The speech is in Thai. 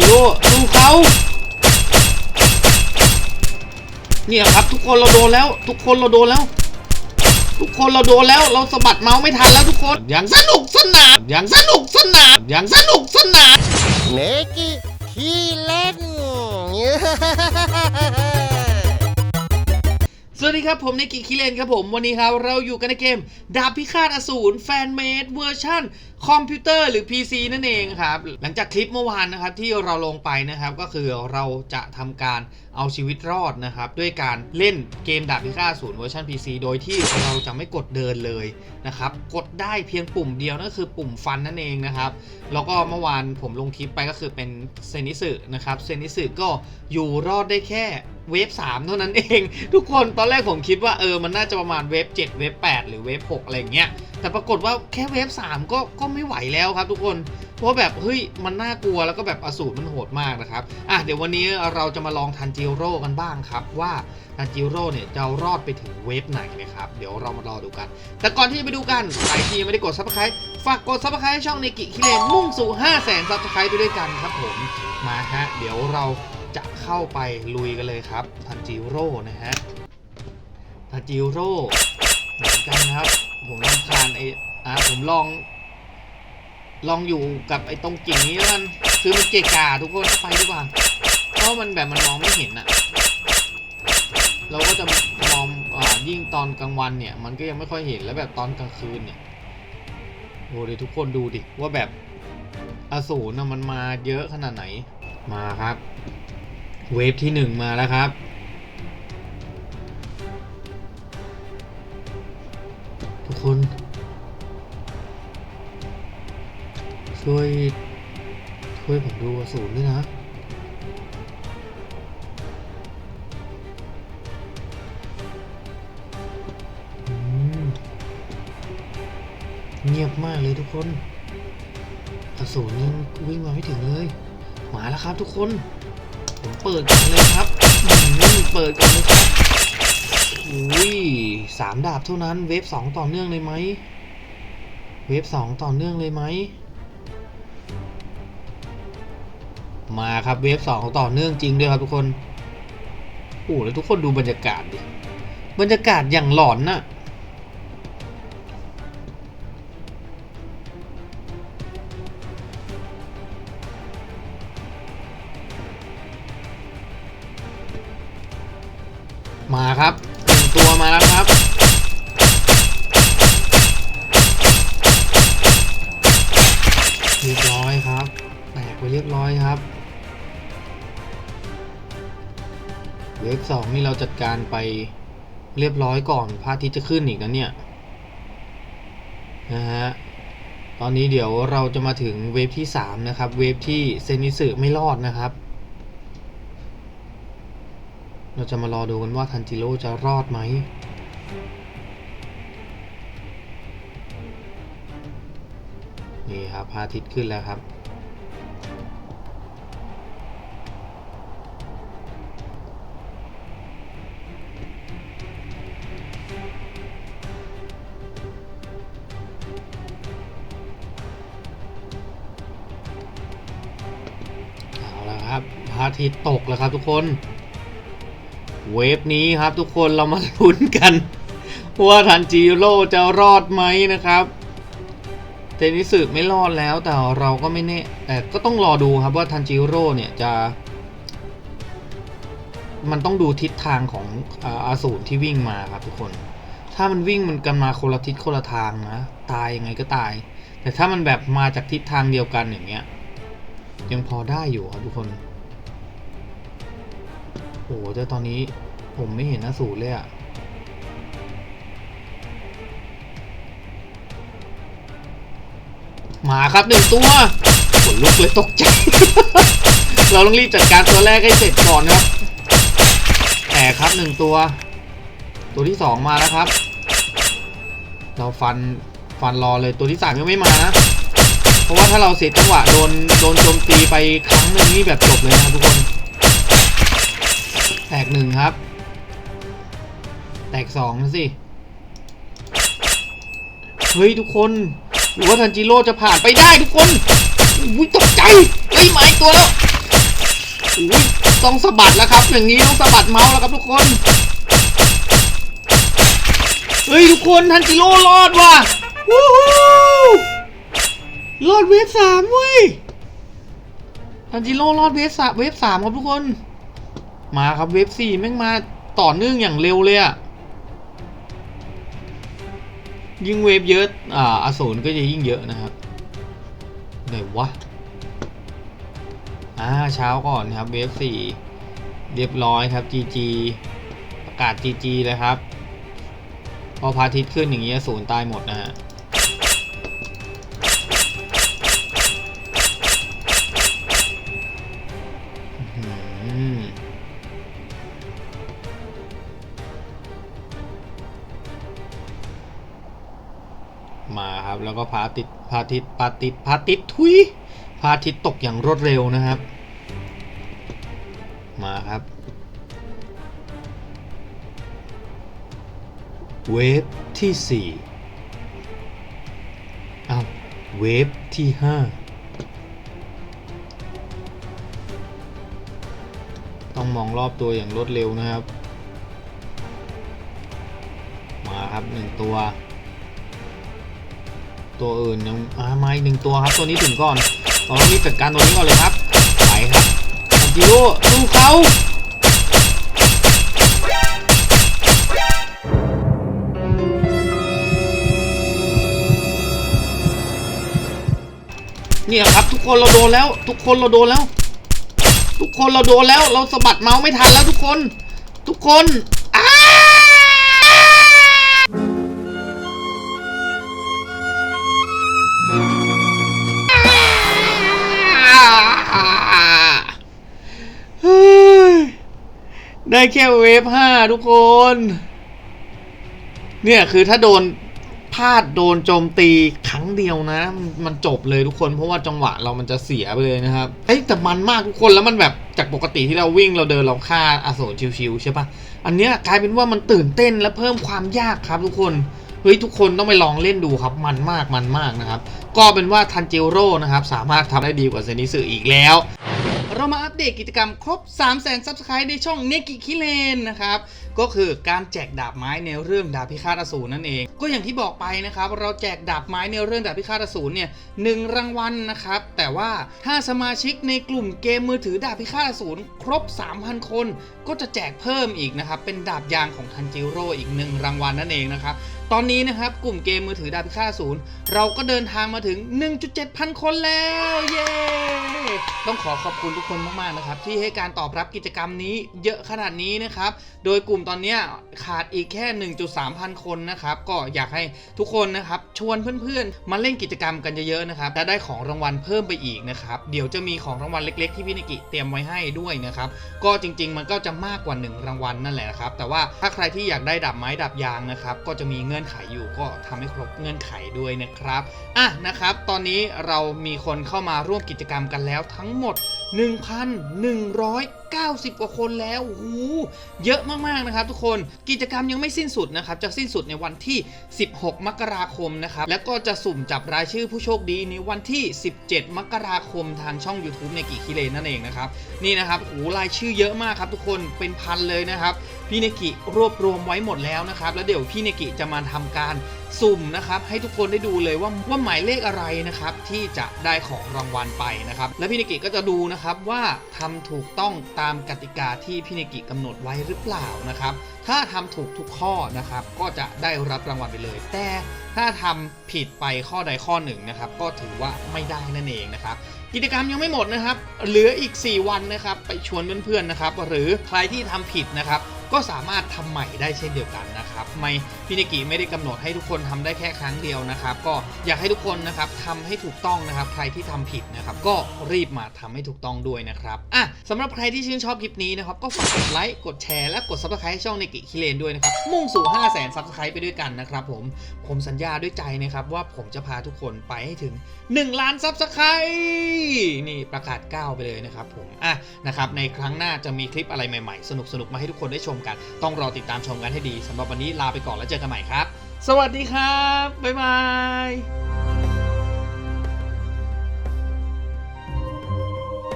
จิโร่สู้เขาเนี่ยครับ ทุกคนเราโดนแล้ว ทุกคนเราโดนแล้ว ทุกคนเราโดนแล้วเราสะบัดเมาส์ไม่ทันแล้วทุกคนอย่างสนุกสนานอย่างสนุกสนานอย่างสนุกสนานเนกิขี้เล่นสวัสดีครับ ผมเนกิคิเลนครับผม วันนี้ครับ เราอยู่กันในเกม ดาบพิฆาตอสูรแฟนเมดเวอร์ชัน คอมพิวเตอร์หรือ PC นั่นเองครับ หลังจากคลิปเมื่อวานนะครับที่เราลงไปนะครับก็คือเราจะทำการเอาชีวิตรอดนะครับ ด้วยการเล่นเกมดาบพิฆาตอสูรเวอร์ชัน PC โดยที่เราจะไม่กดเดินเลยนะครับ กดได้เพียงปุ่มเดียวนั่นคือปุ่มฟันนั่นเองนะครับ แล้วก็เมื่อวานผมลงคลิปไปก็คือเป็นเซนิสึนะครับเซนิสึก็อยู่รอดได้แค่เวฟ3เท่านั้นเอง ทุกคนตอนแรกผมคิดว่าเออมันน่าจะประมาณเวฟ7เวฟ8หรือเวฟ6อะไรอย่างเงี้ยแต่ปรากฏว่าแค่เวฟ3ก็ก็ไม่ไหวแล้วครับทุกคนเพราะแบบเฮ้ยมันน่ากลัวแล้วก็แบบอสูรมันโหดมากนะครับอะเดี๋ยววันนี้เราจะมาลองทันจิโร่กันบ้างครับว่าทันจิโร่เนี่ยจะรอดไปถึงเวฟไหนนะครับเดี๋ยวเรามารอดูกัน แต่ก่อนที่จะไปดูกันใครที่ยังไม่ได้กดซับสไครต์ฝากกดซับสไครต์ช่องเนกิคิเลนมุ่งสู่5 0 0 0 0 0ซับสไครต์ไปด้วยกันครับผมมาฮะเดี๋ยวเราจะเข้าไปลุยกันเลยครับทันจิโร่นะฮะทันจิโร่เหมือนกันครับผมลองคานไออะผมลอง ลองอยู่กับไอ้ตรงกิ่งนี้แล้วกันคือมันเกะกะทุกคนไปดีกว่าเพราะมันแบบมันมองไม่เห็นอะเราก็จะมองอ่ายิ่งตอนกลางวันเนี่ย มันก็ยังไม่ค่อยเห็นแล้วแบบตอนกลางคืนเนี่ยโอ้เดี๋ยวทุกคนดูดิว่าแบบอสูรน่ะมันมาเยอะขนาดไหนมาครับ เวฟที่หนึ่งมาแล้วครับทุกคน ช่วย ช่วยผมดูอสูรด้วยนะ เงียบมากเลยทุกคนอสูรยังวิ่งมาไม่ถึงเลย มาแล้วครับทุกคน ผมเปิดก่อนเลยครับอืมเปิดก่อนเลยครับอุ้ยสามดาบเท่านั้น เวฟสองต่อเนื่องเลยไหม เวฟสองต่อเนื่องเลยไหม มาครับเวฟสองต่อเนื่องจริงด้วยครับทุกคนโอ้แล้วทุกคนดูบรรยากาศดิบรรยากาศอย่างหลอนน่ะมาครับหนึ่งตัวมาแล้วครับ เวฟสองนี่เราจัดการไปเรียบร้อยก่อนพระอาทิตย์จะขึ้นอีกนะเนี่ยนะฮะตอนนี้เดี๋ยวเราจะมาถึงเวฟที่ 3 นะครับ เวฟที่เซนิสึไม่รอดนะครับ เราจะมารอดูกันว่าทันจิโร่จะรอดไหมนี่ครับพาทิตขึ้นแล้วครับ ระอาทิตย์ตกแล้วครับทุกคน เวฟนี้ครับทุกคนเรามาลุ้นกัน ว่าทันจิโร่จะรอดไหมนะครับ เทนิสึไม่รอดแล้วแต่เราก็ไม่แน่แต่ก็ต้องรอดูครับว่าทันจิโร่เนี่ยจะ มันต้องดูทิศทางของอาสูรที่วิ่งมาครับทุกคน ถ้ามันวิ่งมันกันมาคนละทิศคนละทางนะตายยังไงก็ตาย แต่ถ้ามันแบบมาจากทิศทางเดียวกันอย่างเงี้ยยังพอได้อยู่ครับทุกคน โอ้โหแต่ตอนนี้ผมไม่เห็นอสูรเลยอะมาครับหนึ่งตัวขนลุกเลยตกใจ เราต้องรีบจัดการตัวแรกให้เสร็จก่อนครับแต่ครับหนึ่งตัว ตัวที่สองมาแล้วครับ เราฟันฟันรอเลยตัวที่สามยังไม่มานะเพราะว่าถ้าเราเสียจังหวะโดนโดนโจมตีไปครั้งหนึ่งนี่แบบจบเลยนะทุกคน กหนึ่งครับ แตกสองนะสิ เฮ้ย ทุกคนหรือว่าทันจิโร่จะผ่านไปได้ทุกคนอุ้ยตกใจเฮ้ยมาอีกตัวแล้วอุ๊ยต้องสะบัดแล้วครับ อย่างนี้ต้องสะบัดเมาส์แล้วครับทุกคนเฮ้ยทุกคนทันจิโร่รอดว่ะวู้ฮู้รอดเวฟสามเว้ยทันจิโร่รอดเวฟสามเวฟสามครับทุกคน มาครับเวฟสี่แม่งมาต่อเนื่องอย่างเร็วเลยอะยิ่งเวฟเยอะ อ่าอสูรก็จะยิ่งเยอะนะครับไหนวะ อ่าเช้าก่อนครับเวฟสี่เรียบร้อยครับ GG ประกาศ GG เลยครับ พอพาทิตขึ้นอย่างนี้ศูนย์ตายหมดนะฮะ แล้วก็พาทิตย์พาทิตพาทิตย์พาทิตย์ทุยพาทิตตกอย่างรวดเร็วนะครับ มาครับเวฟที่สี่อ้าวเวฟที่ห้าต้องมองรอบตัวอย่างรวดเร็วนะครับ มาครับหนึ่งตัว ตัวอื่นยังอ่ามาอีกหนึ่งตัวครับ ตัวนี้ถึงก่อนเราต้องรีบจัดการตัวนี้ก่อนเลยครับไปครับทันจิโร่สู้เขาเนี่ยครับ ทุกคนเราโดนแล้ว ทุกคนเราโดนแล้ว ทุกคนเราโดนแล้ว เราสะบัดเมาส์ไม่ทันแล้วทุกคน ทุกคน ได้แค่เวฟห้าทุกคน เนี่ยคือถ้าโดนพลาดโดนโจมตีครั้งเดียวนะมันมันจบเลยทุกคน เพราะว่าจังหวะเรามันจะเสียไปเลยนะครับเอ้ยแต่มันมากทุกคนแล้วมันแบบจากปกติที่เราวิ่งเราเดินเราฆ่าอสูรชิวๆใช่ปะอันเนี้ยกลายเป็นว่ามันตื่นเต้นและเพิ่มความยากครับทุกคนเฮ้ยทุกคนต้องไปลองเล่นดูครับ มันมากมันมากนะครับ ก็เป็นว่าทันเจโร่นะครับ สามารถทำได้ดีกว่าเซนิสึอีกแล้ว เรามาอัปเดตกิจกรรมครบ 3 0 0 0 0 0 ซับสไครต์ในช่องเนกิคิเลนนะครับ ก็คือการแจกดาบไม้ในเรื่องดาบพิฆาตอสูรนั่นเอง ก็อย่างที่บอกไปนะครับ เราแจกดาบไม้ในเรื่องดาบพิฆาตอสูรเนี่ยหนึ่งรางวัลนะครับ แต่ว่าถ้าสมาชิกในกลุ่มเกมมือถือดาบพิฆาตอสูรครบ 3,000 คน ก็จะแจกเพิ่มอีกนะครับ เป็นดาบยางของทันจิโร่อีกหนึ่งรางวัลนั่นเองนะครับตอนนี้นะครับกลุ่มเกมมือถือดาบพิฆาตอสูรเราก็เดินทางมาถึง 1.7 พันคนแล้ว เย้ ต้องขอขอบคุณทุกคนมาก ๆ นะครับ ที่ให้การตอบรับกิจกรรมนี้เยอะขนาดนี้นะครับ โดยกลุ่มตอนนี้ขาดอีกแค่ 1.3 พันคนนะครับ ก็อยากให้ทุกคนนะครับชวนเพื่อนๆ มาเล่นกิจกรรมกันเยอะๆนะครับและได้ของรางวัลเพิ่มไปอีกนะครับ เดี๋ยวจะมีของรางวัลเล็กๆ ที่พี่นิกิเตรียมไว้ให้ด้วยนะครับ ก็จริงๆ มันก็จะมากกว่า 1 รางวัลนั่นแหละครับ แต่ว่าถ้าใครที่อยากได้ดับไม้ดับยางนะครับ ก็จะมีเงื่อนไขอยู่ก็ทำให้ครบเงื่อนไขด้วยนะครับ อะนะครับ ตอนนี้เรามีคนเข้ามาร่วมกิจกรรมกันแล้วทั้งหมด 1,190 กว่าคนแล้วโอ้โหเยอะมากๆนะครับทุกคนกิจกรรมยังไม่สิ้นสุดนะครับ จะสิ้นสุดในวันที่ 16 มกราคมนะครับ แล้วก็จะสุ่มจับรายชื่อผู้โชคดีในวันที่ 17 มกราคมทางช่อง YouTube ในกิคิเลนนั่นเองนะครับ นี่นะครับโอ้โหรายชื่อเยอะมากครับทุกคนเป็นพันเลยนะครับพี่เนกิรวบรวมไว้หมดแล้วนะครับ แล้วเดี๋ยวพี่เนกิจะมาทำการ สุ่มนะครับให้ทุกคนได้ดูเลยว่าว่าหมายเลขอะไรนะครับที่จะได้ของรางวัลไปนะครับและพี่เนกิก็จะดูนะครับว่าทำถูกต้องตามกติกาที่พี่เนกิกำหนดไว้หรือเปล่านะครับถ้าทำถูกทุกข้อนะครับก็จะได้รับรางวัลไปเลย แต่ถ้าทำผิดไปข้อใดข้อหนึ่งนะครับก็ถือว่าไม่ได้นั่นเองนะครับกิจกรรมยังไม่หมดนะครับเหลืออีก 4 วันนะครับไปชวนเพื่อนๆนะครับหรือใครที่ทำผิดนะครับ ก็สามารถทำใหม่ได้เช่นเดียวกันนะครับไม่พี่นิกิไม่ได้กำหนดให้ทุกคนทำได้แค่ครั้งเดียวนะครับ ก็อยากให้ทุกคนนะครับทำให้ถูกต้องนะครับ ใครที่ทำผิดนะครับ ก็รีบมาทำให้ถูกต้องด้วยนะครับอะสำหรับใครที่ชื่นชอบคลิปนี้นะครับ ก็ฝากกดไลค์กดแชร์และกด subscribe ให้ช่องในกิคิเลนด้วยนะครับ มุ่งสู่ 5 0 0 0 0 0 subscribe ไปด้วยกันนะครับผมผมสัญญาด้วยใจนะครับว่าผมจะพาทุกคนไปให้ถึง 1 ล้านซับสไครต์นี่ประกาศก้าวไปเลยนะครับผมอะนะครับในครั้งหน้าจะมีคลิปอะไรใหม่ๆ สนุกๆมาให้ทุกคนได้ชมกัน ต้องรอติดตามชมกันให้ดีสำหรับวันนี้ลาไปก่อนแล้วเจอกันใหม่ครับ สวัสดีครับ บ๊ายบาย